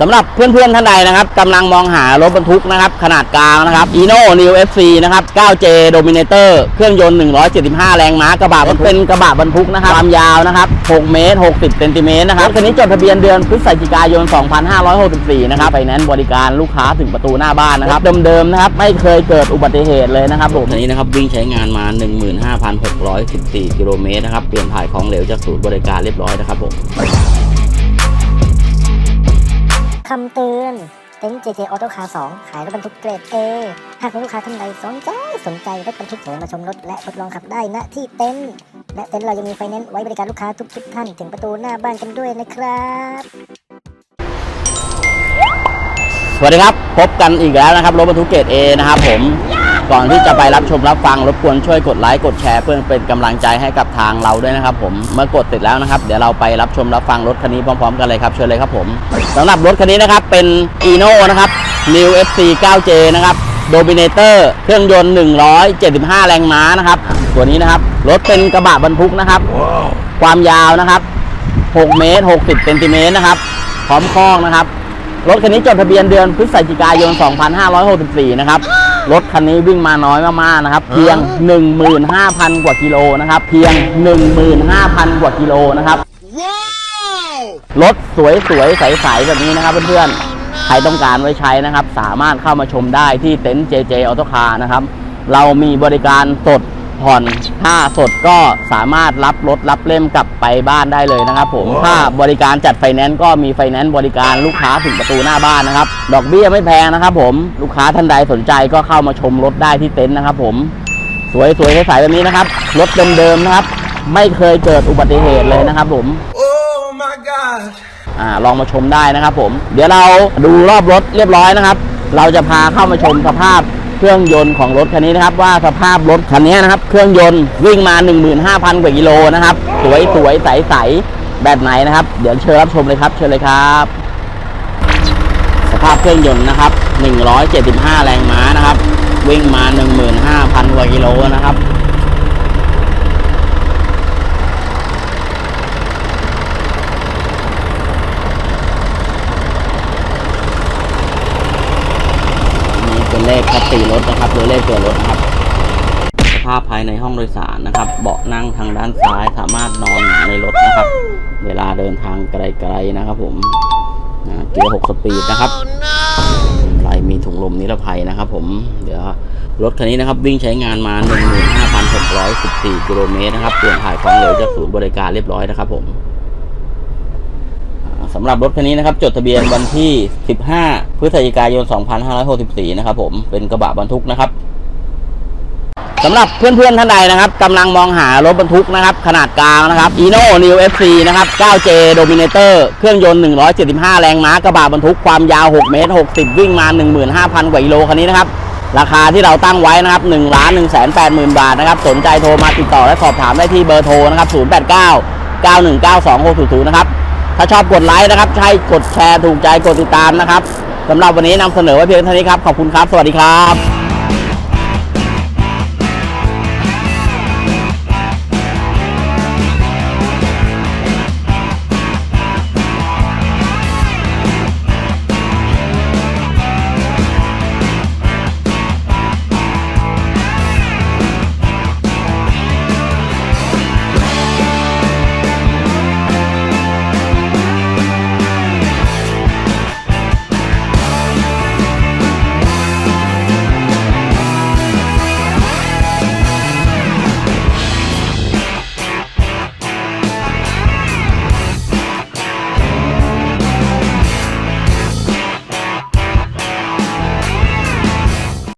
สำหรับเพื่อนๆท่านใดนะครับกำลังมองหารถบรรทุกนะครับ ขนาดกลางนะครับ Eno New FC นะครับ 9J Dominator เครื่องยนต์ 175 แรงม้ากระบะบรรทุกเป็นกระบะบรรทุกนะครับความยาวนะครับ 6 เมตร 60 เซนติเมตรนะครับรถคันนี้จดทะเบียนเดือนพฤศจิกายน 2564 นะครับไฟแนนซ์บริการลูกค้าถึงประตูหน้าบ้านนะครับ เดิมๆนะครับ ไม่เคยเกิดอุบัติเหตุเลยนะครับผมคันนี้นะครับวิ่งใช้งานมา 15,614 กิโลเมตรนะครับเปลี่ยนถ่ายของเหลวจากศูนย์บริการเรียบร้อยนะครับผม คำเตือนเต็นท์ JJ Auto Car 2 ขายรถบรรทุกเกรด A หากมีลูกค้าท่านใดสนใจสนใจรถบรรทุกเสนมาชมรถและทดลองขับได้ณที่เต็นท์และเต็นท์เรายังมีไฟแนนซ์ไว้บริการลูกค้าทุกทุกท่านถึงประตูหน้าบ้านกันด้วยนะครับ สวัสดีครับ พบกันอีกแล้วนะครับรถบรรทุกเกรด A นะครับผม ก่อนที่จะไปรับชมรับฟังรบกวนช่วยกดไลค์กดแชร์เพื่อเป็นกำลังใจให้กับทางเราด้วยนะครับผมเมื่อกดเสร็จแล้วนะครับ เดี๋ยวเราไปรับชมรับฟังรถคันนี้พร้อมๆ กันเลยครับเชิญเลยครับผมสำหรับรถคันนี้นะครับเป็น Eno นะครับ New FC 9J นะครับ Dominator เครื่องยนต์ 175 แรงม้านะครับ ตัวนี้นะครับ รถเป็นกระบะบรรทุกนะครับ ความยาวนะครับ 6 เมตร 60 เซนติเมตรนะครับ พร้อมคล้องนะครับ รถคันนี้จดทะเบียนเดือนพฤศจิกายน 2564 นะครับ รถคันนี้วิ่งมาน้อยมากๆนะครับ เพียง 15,000 กว่ากิโลนะครับ เพียง 15,000 กว่ากิโลนะครับ รถสวยๆ ใสๆ แบบนี้นะครับเพื่อนๆ ใครต้องการไว้ใช้นะครับ สามารถเข้ามาชมได้ที่เต็นท์ JJ Auto Car นะครับ เรามีบริการสด ผ่อนถ้าสดก็สามารถรับรถรับเล่มกลับไปบ้านได้เลยนะครับ ผม ถ้าบริการจัดไฟแนนซ์ก็มีไฟแนนซ์บริการลูกค้าถึงประตูหน้าบ้านนะครับ ดอกเบี้ยไม่แพงนะครับ ผมลูกค้าท่านใดสนใจก็เข้ามาชมรถได้ที่เต็นท์นะครับ ผม สวยๆใสๆแบบนี้นะครับรถเดิมๆนะครับ ไม่เคยเกิดอุบัติเหตุเลยนะครับ ผม Oh my God. อ่าลองมาชมได้นะครับ ผม เดี๋ยวเราดูรอบรถเรียบร้อยนะครับ เราจะพาเข้ามาชมสภาพ เครื่องยนต์ของรถคันนี้นะครับว่าสภาพรถคันนี้นะครับ เครื่องยนต์วิ่งมา 15,000 กว่ากิโลนะครับ สวยสวยใสใสแบบไหนนะครับ เดี๋ยวเชิญรับชมเลยครับ เชิญเลยครับ สภาพเครื่องยนต์นะครับ 175 แรงม้านะครับ วิ่งมา 15,000 กว่ากิโลนะครับ นี่เป็ นเลขคัตติรถนะครับหรือเลขตัวรถนะครับ สภาพภายในห้องโดยสารนะครับ เบาะนั่งทางด้านซ้ายสามารถนอนในรถนะครับ เวลาเดินทางไกลๆนะครับ ผมนะเกียร์6สปีดนะครับไหลมีถุงลมนิรภัยนะครับ ผม เดี๋ยวรถคันนี้นะครับ วิ่งใช้งานมา 15,614กิโลเมตรนะครับเปลี่ยนถ่ายของเหลวจากศูนย์บริการเรียบร้อยนะครับ ผมสำหรับรถคันนี้นะครับ จดทะเบียนวันที่ 15 ฤศจิกายน 2564 นะครับผมเป็นกระบะบรรทุกนะครับสำหรับเพื่อนๆท่านใดนะครับกำลังมองหารถบรรทุกนะครับขนาดกลางนะครับ Eno New FC นะครับ 9J Dominator เครื่องยนต์ 175 แรงม้ากระบะบรรทุกความยาว 6 เมตร 60 วิ่งมา 15,000 กว่ากิโลคันนี้นะครับ ราคาที่เราตั้งไว้นะครับ1ล้าน1 8 0 0 0 0บาทนะครับ สนใจโทรมาติดต่อและสอบถามได้ที่เบอร์โทรนะครับ 089 919 2600 นะครับ ถ้าชอบกดไลค์นะครับใช่กดแชร์ถูกใจกดติดตามนะครับ สำหรับวันนี้นำเสนอไว้เพียงเท่านี้ครับ ขอบคุณครับ สวัสดีครับ